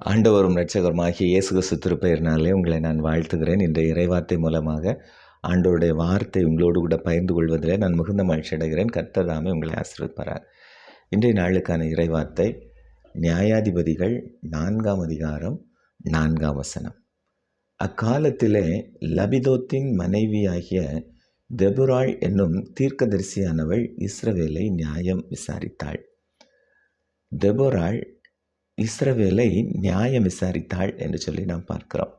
ஆண்டவரும் ரட்சகருமாகிய இயேசு கிறிஸ்து உங்களை நான் வாழ்த்துகிறேன். இந்த இறைவார்த்தை மூலமாக ஆண்டவருடைய வார்த்தை உங்களோடு கூட பகிர்ந்து கொள்வதிலே நான் மிகுந்த மகிழ்ச்சி அடைகிறேன். கர்த்ததாமே உங்களை ஆசீர்வதிப்பாரார் இன்றைய நாளுக்கான இறைவார்த்தை நியாயாதிபதிகள் நான்காம் அதிகாரம் நான்காம் வசனம். அக்காலத்திலே லபிதோத்தின் மனைவியாகிய தெபுராள் என்னும் தீர்க்கதரிசியானவள் இஸ்ரவேலை நியாயம் விசாரித்தாள். தெபுராள் இஸ்ரவேலை நியாயம் விசாரித்தாள் என்று சொல்லி நாம் பார்க்கிறோம்.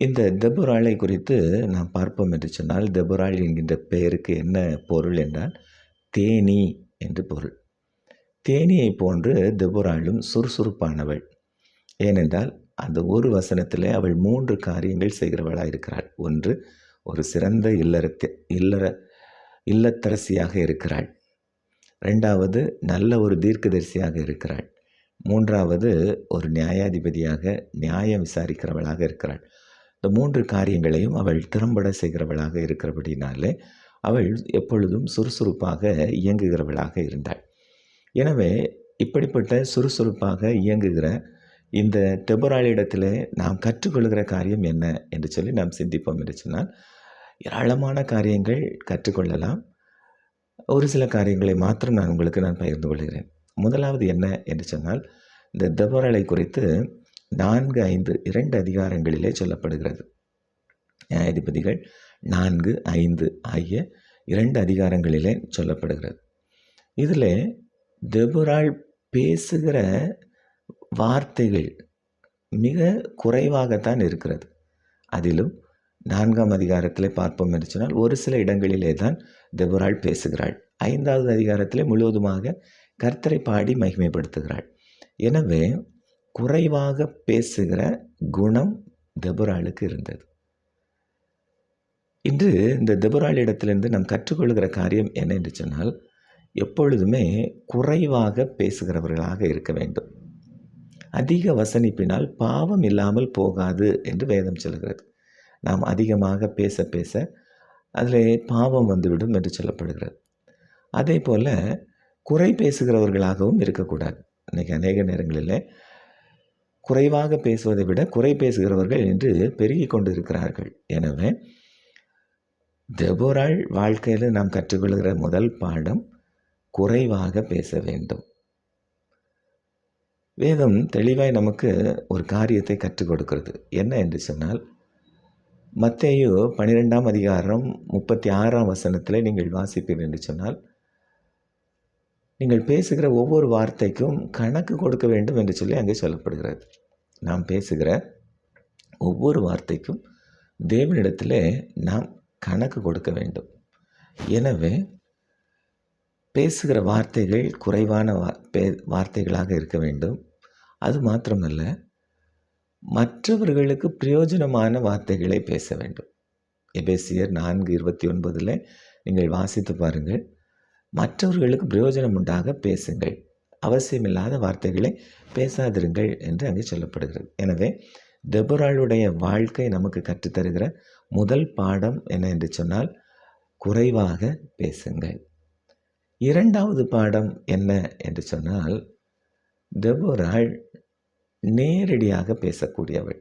இந்த தெபுராளை குறித்து நாம் பார்ப்போம் என்று சொன்னால் தெபுராள் என்கின்ற பெயருக்கு என்ன பொருள் என்றால் தேனி என்று பொருள். தேனியை போன்று தெபுராளும் சுறுசுறுப்பானவள். ஏனென்றால் அந்த ஒரு வசனத்தில் அவள் மூன்று காரியங்கள் செய்கிறவளாக இருக்கிறாள். ஒன்று ஒரு சிறந்த இல்லறத்தை இல்லற இல்லத்தரசியாக இருக்கிறாள். ரெண்டாவது நல்ல ஒரு தீர்க்கதரிசியாக இருக்கிறாள். மூன்றாவது ஒரு நியாயாதிபதியாக நியாயம் விசாரிக்கிறவளாக இருக்கிறாள். இந்த மூன்று காரியங்களையும் அவள் திறம்பட செய்கிறவளாக இருக்கிறபடினாலே அவள் எப்பொழுதும் சுறுசுறுப்பாக இயங்குகிறவளாக இருந்தாள். எனவே இப்படிப்பட்ட சுறுசுறுப்பாக இயங்குகிற இந்த தெபுராளிடத்தில் நாம் கற்றுக்கொள்கிற காரியம் என்ன என்று சொல்லி நாம் சிந்திப்போம் என்று சொன்னால் ஏராளமான காரியங்கள் கற்றுக்கொள்ளலாம். ஒரு சில காரியங்களை மாத்திரம் நான் உங்களுக்கு நான் பகிர்ந்து கொள்கிறேன். முதலாவது என்ன என்று சொன்னால் இந்த தெபோரலை குறித்து நான்கு ஐந்து இரண்டு அதிகாரங்களிலே சொல்லப்படுகிறது. நியாயாதிபதிகள் நான்கு ஐந்து ஆகிய இரண்டு அதிகாரங்களிலே சொல்லப்படுகிறது. இதில் தெபுராள் பேசுகிற வார்த்தைகள் மிக குறைவாகத்தான் இருக்கிறது. அதிலும் நான்காம் அதிகாரத்தில் பார்ப்போம் என்று சொன்னால் ஒரு சில இடங்களிலே தான் தெபுராள் பேசுகிறாள். ஐந்தாவது அதிகாரத்திலே முழுவதுமாக கர்த்தரை பாடி மகிமைப்படுத்துகிறாள். எனவே குறைவாக பேசுகிற குணம் தெபுராளுக்கு இருந்தது. இன்று இந்த தெபுராளிடத்திலிருந்து நாம் கற்றுக்கொள்கிற காரியம் என்ன என்று சொன்னால் எப்பொழுதுமே குறைவாக பேசுகிறவர்களாக இருக்க வேண்டும். அதிக வசனிப்பினால் பாவம் இல்லாமல் போகாது என்று வேதம் சொல்கிறது. நாம் அதிகமாக பேச பேச அதில் பாவம் வந்துவிடும் என்று சொல்லப்படுகிறது. அதே போல் குறை பேசுகிறவர்களாகவும் இருக்கக்கூடாது. இன்றைக்கி அநேக நேரங்களில் குறைவாக பேசுவதை விட குறை பேசுகிறவர்கள் என்று பெருகி கொண்டு இருக்கிறார்கள் எனவே தெபோராள் வாழ்க்கையில் நாம் கற்றுக்கொள்கிற முதல் பாடம் குறைவாக பேச வேண்டும். வேதம் தெளிவாய் நமக்கு ஒரு காரியத்தை கற்றுக் கொடுக்கிறது. என்ன என்று சொன்னால் மத்தேயு பன்னிரெண்டாம் அதிகாரம் முப்பத்தி ஆறாம் வசனத்தில் நீங்கள் வாசிப்பீர்கள் என்று சொன்னால் நீங்கள் பேசுகிற ஒவ்வொரு வார்த்தைக்கும் கணக்கு கொடுக்க வேண்டும் என்று சொல்லி அங்கே சொல்லப்படுகிறது. நாம் பேசுகிற ஒவ்வொரு வார்த்தைக்கும் தேவனிடத்தில் நாம் கணக்கு கொடுக்க வேண்டும். எனவே பேசுகிற வார்த்தைகள் குறைவான வா பே வார்த்தைகளாக இருக்க வேண்டும். அது மாத்திரமல்ல மற்றவர்களுக்கு பிரயோஜனமான வார்த்தைகளை பேச வேண்டும். எபேசியர் நான்கு இருபத்தி ஒன்பதில் நீங்கள் வாசித்து பாருங்கள். மற்றவர்களுக்கு பிரயோஜனம் உண்டாக பேசுங்கள். அவசியமில்லாத வார்த்தைகளை பேசாதிருங்கள் என்று அங்கே சொல்லப்படுகிறது. எனவே தெபுராளுடைய வாழ்க்கை நமக்கு கற்றுத்தருகிற முதல் பாடம் என்ன என்று சொன்னால் குறைவாக பேசுங்கள். இரண்டாவது பாடம் என்ன என்று சொன்னால் தெபோராள் நேரடியாக பேசக்கூடியவள்.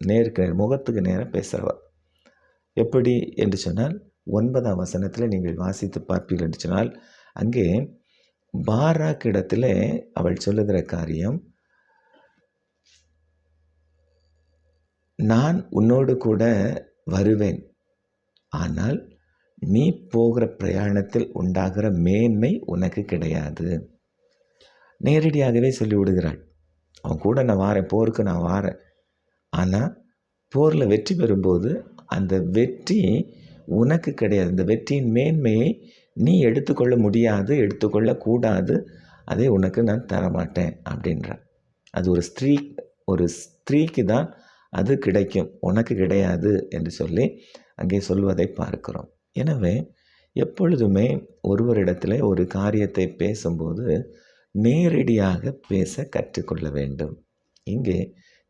நேருக்கு முகத்துக்கு நேராக பேசுகிறவள் எப்படி என்று சொன்னால் ஒன்பதாம் வசனத்தில் நீங்கள் வாசித்து பார்ப்பீர்கள் என்று சொன்னால் அங்கே பாராக் இடத்துல அவள் சொல்லுகிற காரியம் நான் உன்னோடு கூட வருவேன். ஆனால் நீ போகிற பிரயாணத்தில் உண்டாகிற மேன்மை உனக்கு கிடையாது. நேரடியாகவே சொல்லி விடுகிறாள். அவன் கூட நான் வாரேன் போருக்கு நான் வாரேன். ஆனால் போரில் வெற்றி பெறும்போது அந்த வெற்றி உனக்கு கிடையாது. இந்த வெற்றியின் மேன்மையை நீ எடுத்துக்கொள்ள முடியாது எடுத்துக்கொள்ளக்கூடாது அதை உனக்கு நான் தரமாட்டேன் அப்படின்றான். அது ஒரு ஸ்திரீ ஒரு ஸ்திரீக்கு தான் அது கிடைக்கும். உனக்கு கிடையாது என்று சொல்லி அங்கே சொல்வதை பார்க்கிறோம். எனவே எப்பொழுதுமே ஒருவரிடத்தில் ஒரு காரியத்தை பேசும்போது நேரடியாக பேச கற்றுக்கொள்ள வேண்டும். இங்கே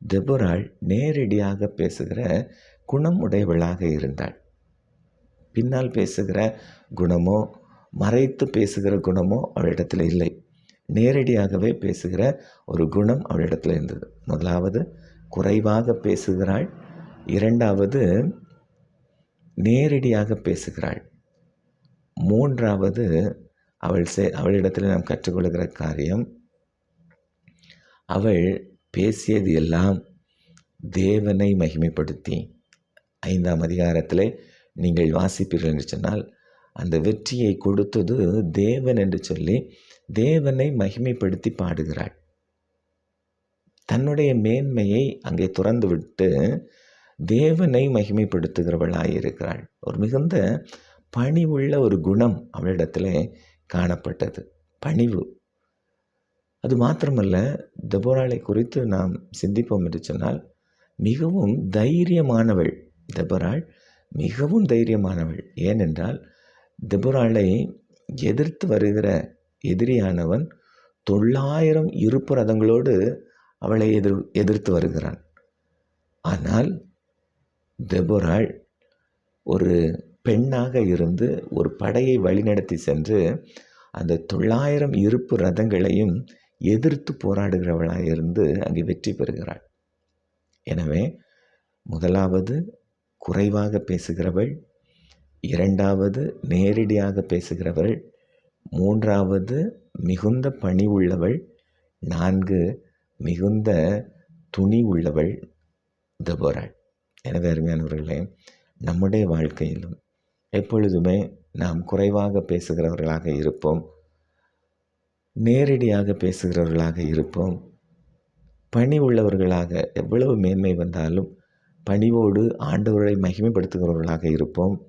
தெபுராள் நேரடியாக பேசுகிற குணம் உடையவளாக இருந்தாள். பின்னால் பேசுகிற குணமோ மறைத்து பேசுகிற குணமோ அவளிடத்தில் இல்லை. நேரடியாகவே பேசுகிற ஒரு குணம் அவளிடத்தில் இருந்தது. முதலாவது குறைவாக பேசுகிறாள். இரண்டாவது நேரடியாக பேசுகிறாள். மூன்றாவது அவள் சே அவளிடத்தில் நாம் கற்றுக்கொள்கிற காரியம் அவள் பேசியது எல்லாம் தேவனை மகிமைப்படுத்தி. ஐந்தாம் அதிகாரத்தில் நீங்கள் வாசிப்பீர்கள் என்று சொன்னால் அந்த வெற்றியை கொடுத்தது தேவன் என்று சொல்லி தேவனை மகிமைப்படுத்தி பாடுகிறாள். தன்னுடைய மேன்மையை அங்கே துறந்துவிட்டு தேவனை மகிமைப்படுத்துகிறவளாக இருக்கிறாள் ஒரு மிகுந்த பணிவுள்ள ஒரு குணம் அவளிடத்தில் காணப்பட்டது. பணிவு. அது மாத்திரமல்ல தெபோராளை குறித்து நாம் சிந்திப்போம் என்று சொன்னால் மிகவும் தைரியமானவள் தெபராள். மிகவும் தைரியமானவள். ஏனென்றால் தெபுராளை எதிர்த்து வருகிற எதிரியானவன் தொள்ளாயிரம் இருப்பு ரதங்களோடு அவளை எதிர் எதிர்த்து வருகிறான். ஆனால் தெபுராள் ஒரு பெண்ணாக இருந்து ஒரு படையை வழிநடத்தி சென்று அந்த தொள்ளாயிரம் இருப்பு ரதங்களையும் எதிர்த்து போராடுகிறவளாக இருந்து அங்கே வெற்றி பெறுகிறாள். எனவே முதலாவது குறைவாக பேசுகிறவள் இரண்டாவது நேரடியாக பேசுகிறவள் மூன்றாவது மிகுந்த பணி உள்ளவள் நான்கு மிகுந்த துணி உள்ளவள் தபோராள் எனவே அருமையானவர்களே நம்முடைய வாழ்க்கையிலும் எப்பொழுதுமே நாம் குறைவாக பேசுகிறவர்களாக இருப்போம் நேரடியாக பேசுகிறவர்களாக இருப்போம் பணி உள்ளவர்களாக எவ்வளவு மேன்மை வந்தாலும் பணிவோடு ஆண்டவரை மகிமைப்படுத்துகிறவர்களாக இருப்போம்.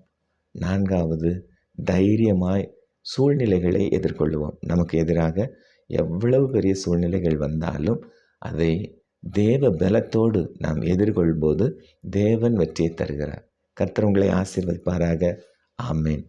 நான்காவது தைரியமாய் சூழ்நிலைகளை எதிர்கொள்வோம் நமக்கு எதிராக எவ்வளவு பெரிய சூழ்நிலைகள் வந்தாலும் அதை தேவ பலத்தோடு நாம் எதிர்கொள்ளும்போது தேவன் வெற்றியை தருகிறார். கர்த்தர் உங்களை ஆசீர்வதிப்பாராக. ஆமேன்.